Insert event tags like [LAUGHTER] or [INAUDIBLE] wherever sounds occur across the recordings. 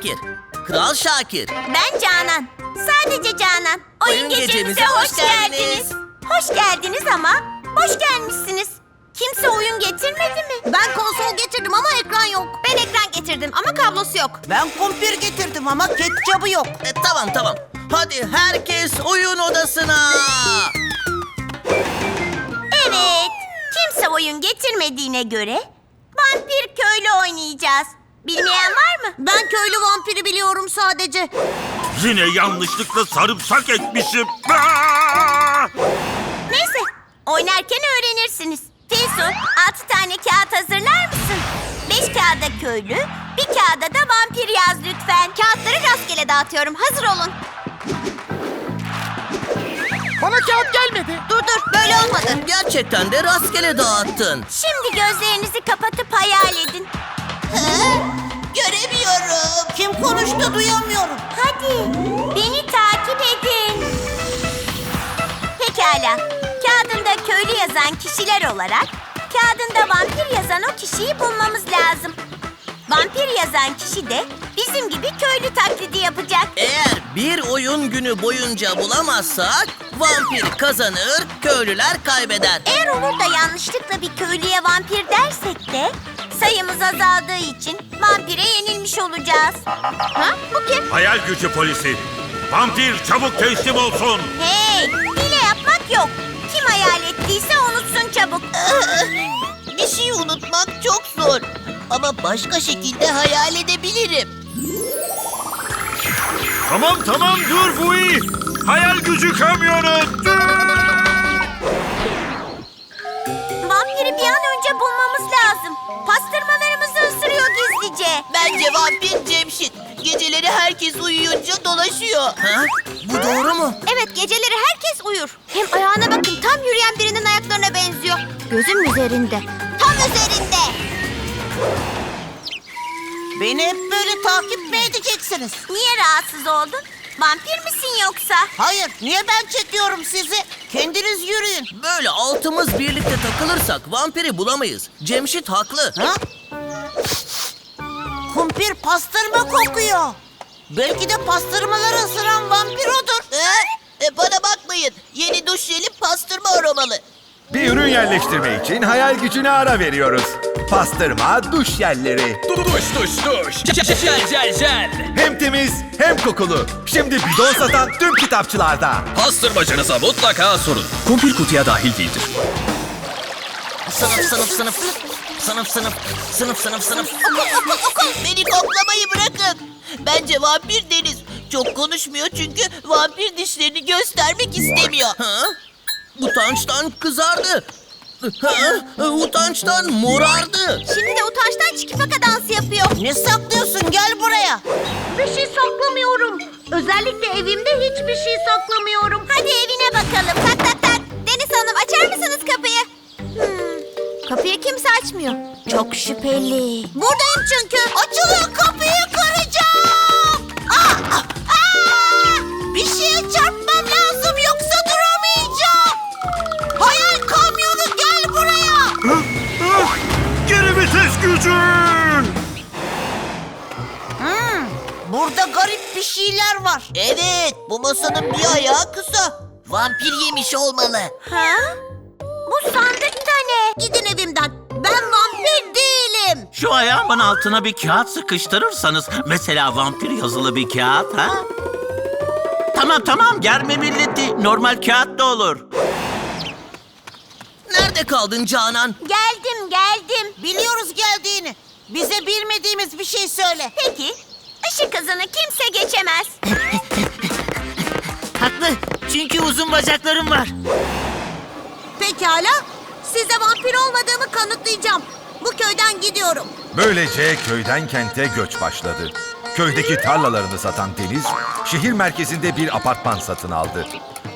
Şakir. Kral Şakir. Ben Canan. Sadece Canan. Oyun, Oyun gecemize, gecemize hoş, hoş geldiniz. geldiniz. Hoş geldiniz ama hoş gelmişsiniz. Kimse oyun getirmedi mi? Ben konsol getirdim ama ekran yok. Ben ekran getirdim ama kablosu yok. Ben kumpir getirdim ama ketçabı yok. E, tamam tamam. Hadi herkes oyun odasına. Evet. Kimse oyun getirmediğine göre vampir köylü oynayacağız. Bilmeyen var mı? Ben köylü vampiri biliyorum sadece. Yine yanlışlıkla sarımsak ekmişim. Aa! Neyse, oynarken öğrenirsiniz. Filsu, altı tane kağıt hazırlar mısın? Beş kağıda köylü, bir kağıda da vampir yaz lütfen. Kağıtları rastgele dağıtıyorum, hazır olun. Bana kağıt gelmedi. Dur dur, böyle olmadı. Gerçekten de rastgele dağıttın. Şimdi gözlerinizi kapatıp hayal edin. Göremiyorum. Kim konuştu duyamıyorum. Hadi, beni takip edin. Pekala, kağıdında köylü yazan kişiler olarak... ...kağıdında vampir yazan o kişiyi bulmamız lazım. Vampir yazan kişi de bizim gibi köylü taklidi yapacak. Eğer bir oyun günü boyunca bulamazsak vampir kazanır, köylüler kaybeder. Eğer olur da yanlışlıkla bir köylüye vampir dersek de... ...sayımız azaldığı için vampire yenilmiş olacağız. Ha? Bu kim? Hayal gücü polisi. Vampir çabuk teslim olsun. Hey! Hile yapmak yok. Kim hayal ettiyse unutsun çabuk. [LAUGHS] Bir şey unutmak çok zor. Ama başka şekilde hayal edebilirim. Tamam tamam dur bu iyi. Hayal gücü kamyonu. Dur. Vampiri bir an önce bulmamız lazım. Pastırmalarımızı ısırıyor gizlice. Bence vampir Cemşit. Geceleri herkes uyuyunca dolaşıyor. Ha? Bu doğru mu? Evet geceleri herkes uyur. Hem ayağına bakın tam yürüyen birinin ayaklarına benziyor. Gözüm üzerinde. Tam üzerinde. Beni hep böyle takip mi edeceksiniz? Niye rahatsız oldun? Vampir misin yoksa? Hayır, niye ben çekiyorum sizi? Kendiniz yürüyün. Böyle altımız birlikte takılırsak vampiri bulamayız. Cemşit haklı. Ha? Kumpir pastırma kokuyor. Belki de pastırmaları ısıran vampir odur. e, bana bakmayın. Yeni duş jeli pastırma aromalı. Bir ürün yerleştirme için hayal gücüne ara veriyoruz. Pastırma duş jelleri. Duş duş duş. Jel jel jel. Hem temiz hem kokulu. Şimdi bidon satan tüm kitapçılarda. Pastırmacınıza mutlaka sorun. Kumpir kutuya dahil değildir. Sınıf sınıf sınıf. Sınıf sınıf. Sınıf sınıf sınıf. Beni koklamayı bırakın. Bence vampir Deniz. Çok konuşmuyor çünkü vampir dişlerini göstermek istemiyor. Ha? Utançtan kızardı. Ha? Utançtan morardı. Şimdi de utançtan çikifaka dansı yapıyor. Ne saklıyorsun? Gel buraya. Bir şey saklamıyorum. Özellikle evimde hiçbir şey saklamıyorum. Hadi evine bakalım. Tak tak tak. Deniz Hanım açar mısınız kapıyı? Hmm, kapıyı kimse açmıyor. Çok şüpheli. Buradayım çünkü. Açılın kapıyı kıracağım. Aa, aa, aa! Bir şeye çarpmam lazım yoksa duramayacağım. Hayal kamyonu gel buraya. Geri vites gücü. Burada garip bir şeyler var. Evet, bu masanın bir ayağı kısa. Vampir yemiş olmalı. Ha? Bu sandık da ne? Gidin evimden. Ben vampir değilim. Şu ayağımın altına bir kağıt sıkıştırırsanız, mesela vampir yazılı bir kağıt ha? Tamam tamam, germe milleti. Normal kağıt da olur. Nerede kaldın Canan? Geldim geldim. Biliyoruz geldiğini. Bize bilmediğimiz bir şey söyle. Peki, ışık hızını kimse geçemez. [LAUGHS] Haklı. Çünkü uzun bacaklarım var. Pekala, size vampir olmadığımı kanıtlayacağım. Bu köyden gidiyorum. Böylece köyden kente göç başladı. Köydeki tarlalarını satan Deniz, şehir merkezinde bir apartman satın aldı.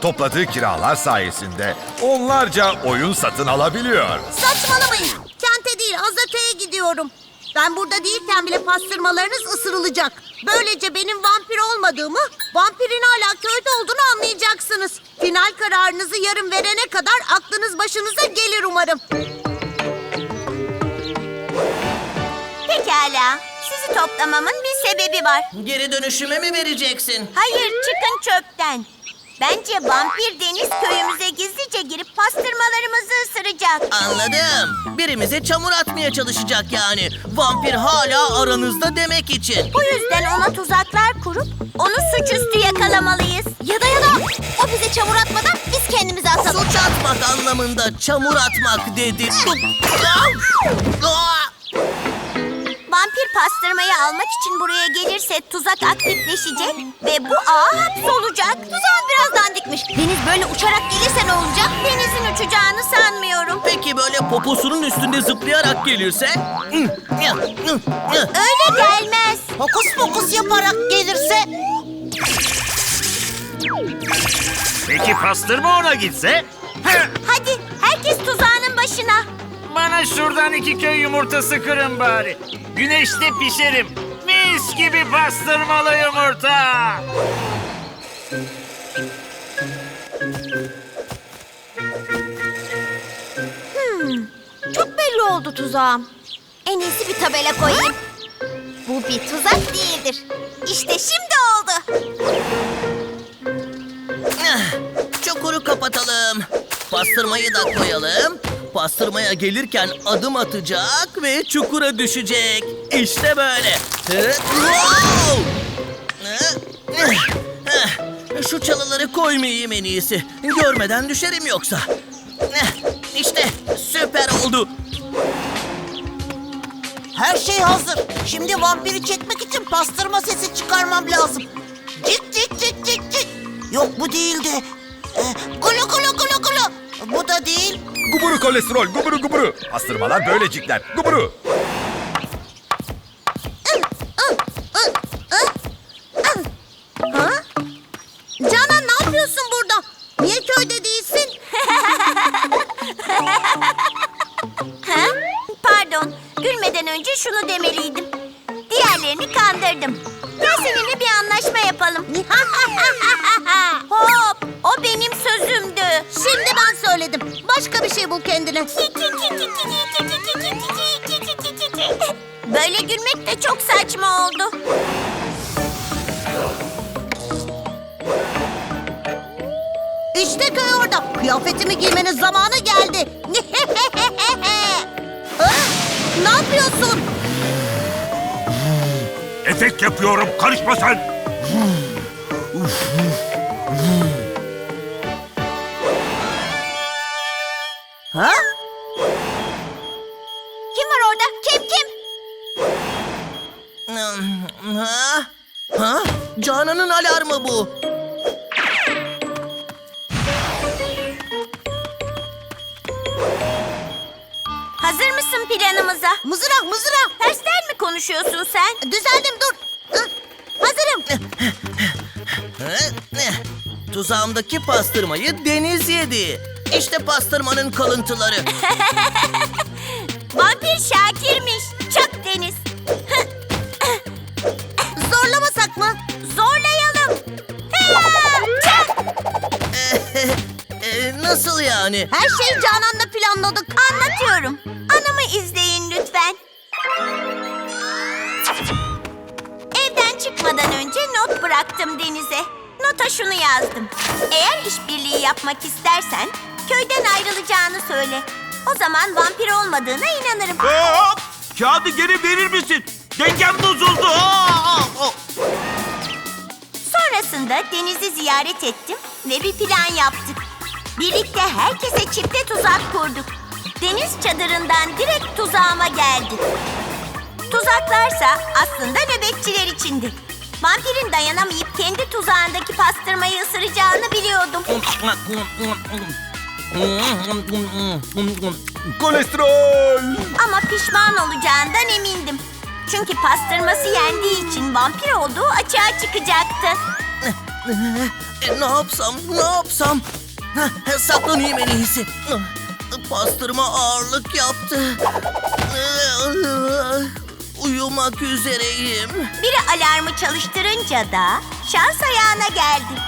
Topladığı kiralar sayesinde onlarca oyun satın alabiliyor. Saçmalamayın. Kente değil, Azate'ye gidiyorum. Ben burada değilken bile pastırmalarınız ısırılacak. Böylece benim vampir olmadığımı, vampirin hala köyde olduğunu anlayacaksınız. Final kararınızı yarın verene kadar aklınız başınıza gelir umarım. Pekala. Sizi toplamamın bir sebebi var. Geri dönüşüme mi vereceksin? Hayır, çıkın çöpten. Bence vampir Deniz köyümüze gizlice girip pastırmalarımızı ısıracak. Anladım. Birimize çamur atmaya çalışacak yani. Vampir hala aranızda demek için. Bu yüzden ona tuzaklar kurup onu suçüstü yakalamalıyız. Ya da ya da o bize çamur atmadan biz kendimize atalım. Suç atmak anlamında çamur atmak dedi. [LAUGHS] Vampir pastırmayı almak için buraya gelirse tuzak aktifleşecek ve bu ağ hapsolacak. Tuzağın biraz dandikmiş. Deniz böyle uçarak gelirse ne olacak? Denizin uçacağını sanmıyorum. Peki böyle poposunun üstünde zıplayarak gelirse? Öyle gelmez. Hokus pokus yaparak gelirse Peki pastırma ona gitse? Hadi herkes başına. Bana şuradan iki köy yumurtası kırın bari. Güneşte pişerim. Mis gibi pastırmalı yumurta. Çok belli oldu tuzağım. En iyisi bir tabela koyayım. Bu bir tuzak değildir. İşte şimdi oldu. Çukuru kapatalım. Pastırmayı da koyalım. Pastırmaya gelirken adım atacak ve çukura düşecek. İşte böyle. Şu çalıları koymayayım en iyisi. Görmeden düşerim yoksa. İşte süper oldu. her şey hazır. Şimdi vampiri çekmek için pastırma sesi çıkarmam lazım. Cik cik cik cik cik. Yok bu değildi. Ee, gulu gulu gulu. Bu da değil. Guburu kolesterol, guburu guburu. Pastırmalar böylecikler, guburu. Canan ne yapıyorsun burada? Niye köyde değilsin? ha? Pardon, gülmeden önce şunu demeliydim. Diğerlerini kandırdım. Gel seninle bir anlaşma yapalım. Hop. Şimdi ben söyledim. Başka bir şey bul kendine. Böyle gülmek de çok saçma oldu. İşte köy orada. Kıyafetimi giymenin zamanı geldi. [LAUGHS] Ne yapıyorsun? Efekt yapıyorum. Karışma sen. Ha? Kim var orada? Kim kim? Ha? Ha? Canan'ın alarmı bu. Hazır mısın planımıza? Mızrak mızrak. Tersten mi konuşuyorsun sen? Düzeldim dur. Hazırım. Tuzağımdaki pastırmayı deniz yedi. İşte pastırmanın kalıntıları. Vampir Şakir'miş. Çak Deniz. Zorlamasak mı? Zorlayalım. Çak. [LAUGHS] Ee, nasıl yani? Her şeyi Canan'la planladık. Anlatıyorum. Anamı izleyin lütfen. Evden çıkmadan önce not bıraktım Deniz'e. Nota şunu yazdım. Eğer işbirliği yapmak istersen köyden ayrılacağını söyle. O zaman vampir olmadığına inanırım. Hop! Kağıdı geri verir misin? Dengem bozuldu. Aa! Aa! Sonrasında Deniz'i ziyaret ettim ve bir plan yaptık. Birlikte herkese çifte tuzak kurduk. Deniz çadırından direkt tuzağıma geldi. Tuzaklarsa aslında nöbetçiler içindi. Vampirin dayanamayıp kendi tuzağındaki pastırmayı ısıracağını biliyordum. Kolesterol. Ama pişman olacağından emindim. Çünkü pastırması yendiği için vampir olduğu açığa çıkacaktı. E, ne yapsam, ne yapsam? Heh, saklanayım en iyisi. Pastırma ağırlık yaptı. Uyumak üzereyim. Biri alarmı çalıştırınca da şans ayağına geldi.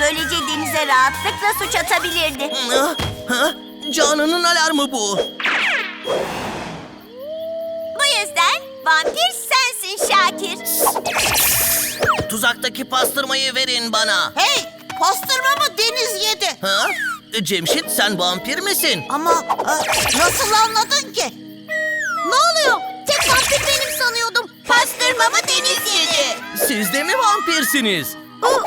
Böylece denize rahatlıkla suç atabilirdi. Ha? Ha? Canan'ın alarmı bu. Bu yüzden vampir sensin Şakir. Tuzaktaki pastırmayı verin bana. Hey pastırmamı Deniz yedi. Ha? E, Cemşit sen vampir misin? Ama e, nasıl anladın ki? Ne oluyor? Tek vampir benim sanıyordum. Pastırmamı Deniz yedi. Siz de mi vampirsiniz? Uh,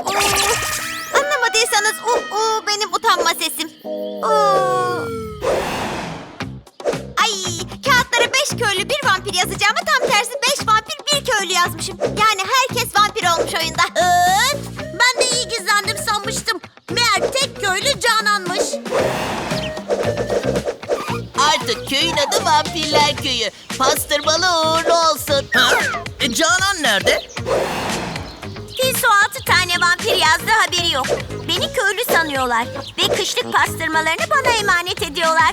uh. Anlamadıysanız uh, uh, benim utanma sesim. Uh. Ay kağıtlara beş köylü bir vampir yazacağıma tam tersi beş vampir bir köylü yazmışım. Yani herkes vampir olmuş oyunda. Ben de iyi gizlendim sanmıştım. Meğer tek köylü Canan'mış. Artık köyün adı Vampirler Köyü. Pastırmalı uğurlu olsun. Ha? E, Canan nerede? Beni köylü sanıyorlar. Ve kışlık pastırmalarını bana emanet ediyorlar.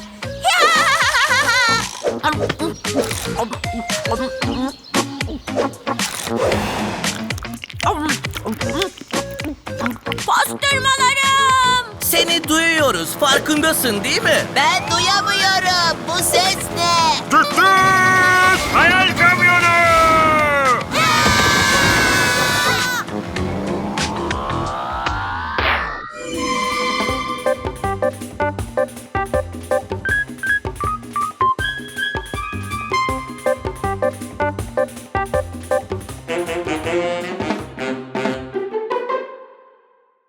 Pastırmalarım! Seni duyuyoruz. Farkındasın değil mi? Ben duyamıyorum. Bu ses ne? Tüttü!